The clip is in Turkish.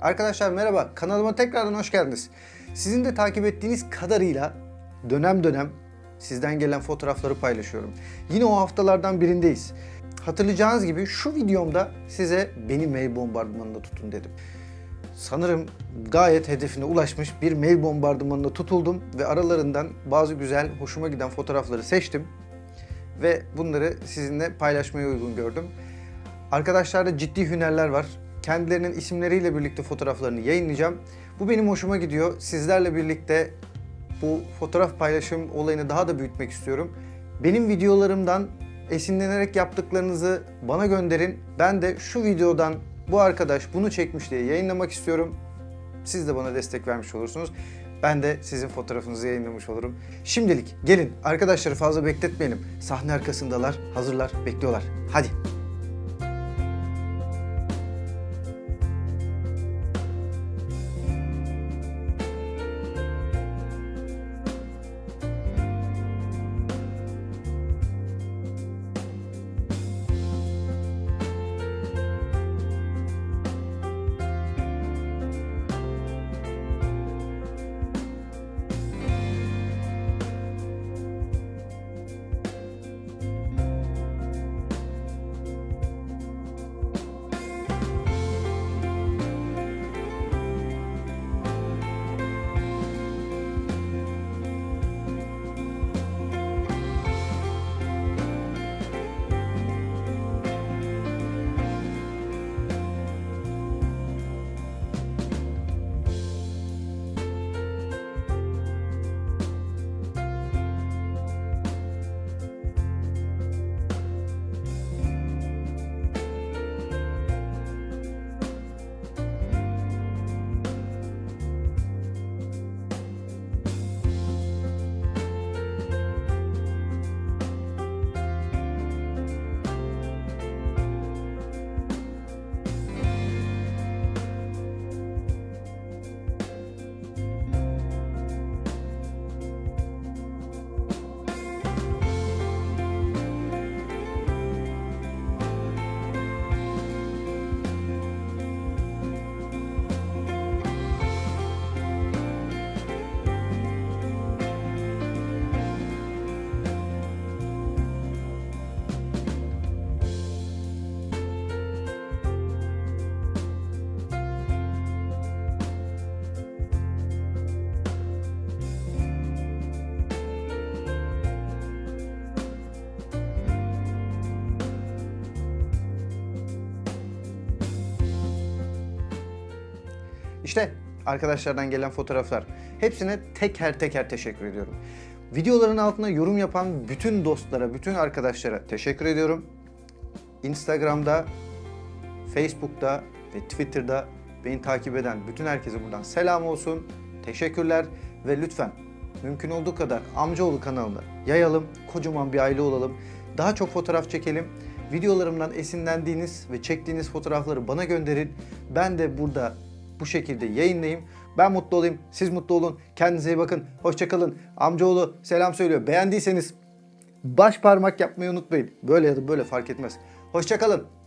Arkadaşlar merhaba, kanalıma tekrardan hoş geldiniz. Sizin de takip ettiğiniz kadarıyla dönem dönem sizden gelen fotoğrafları paylaşıyorum. Yine o haftalardan birindeyiz. Hatırlayacağınız gibi şu videomda size beni mail bombardımanında tutun dedim. Sanırım gayet hedefine ulaşmış bir mail bombardımanında tutuldum ve aralarından bazı güzel, hoşuma giden fotoğrafları seçtim ve bunları sizinle paylaşmaya uygun gördüm. Arkadaşlarda ciddi hünerler var. Kendilerinin isimleriyle birlikte fotoğraflarını yayınlayacağım. Bu benim hoşuma gidiyor. Sizlerle birlikte bu fotoğraf paylaşım olayını daha da büyütmek istiyorum. Benim videolarımdan esinlenerek yaptıklarınızı bana gönderin. Ben de şu videodan bu arkadaş bunu çekmiş diye yayınlamak istiyorum. Siz de bana destek vermiş olursunuz. Ben de sizin fotoğrafınızı yayınlamış olurum. Şimdilik gelin arkadaşları fazla bekletmeyelim. Sahne arkasındalar, hazırlar, bekliyorlar. Hadi. İşte arkadaşlardan gelen fotoğraflar. Hepsine teker teker teşekkür ediyorum. Videoların altına yorum yapan bütün dostlara, bütün arkadaşlara teşekkür ediyorum. Instagram'da, Facebook'ta ve Twitter'da beni takip eden bütün herkese buradan selam olsun. Teşekkürler ve lütfen mümkün olduğu kadar amcaoğlu kanalını yayalım, kocaman bir aile olalım. Daha çok fotoğraf çekelim. Videolarımdan esinlendiğiniz ve çektiğiniz fotoğrafları bana gönderin. Ben de burada bu şekilde yayınlayayım. Ben mutlu olayım, siz mutlu olun. Kendinize iyi bakın. Hoşçakalın. Amcaoğlu selam söylüyor. Beğendiyseniz baş parmak yapmayı unutmayın. Böyle ya da böyle fark etmez. Hoşçakalın.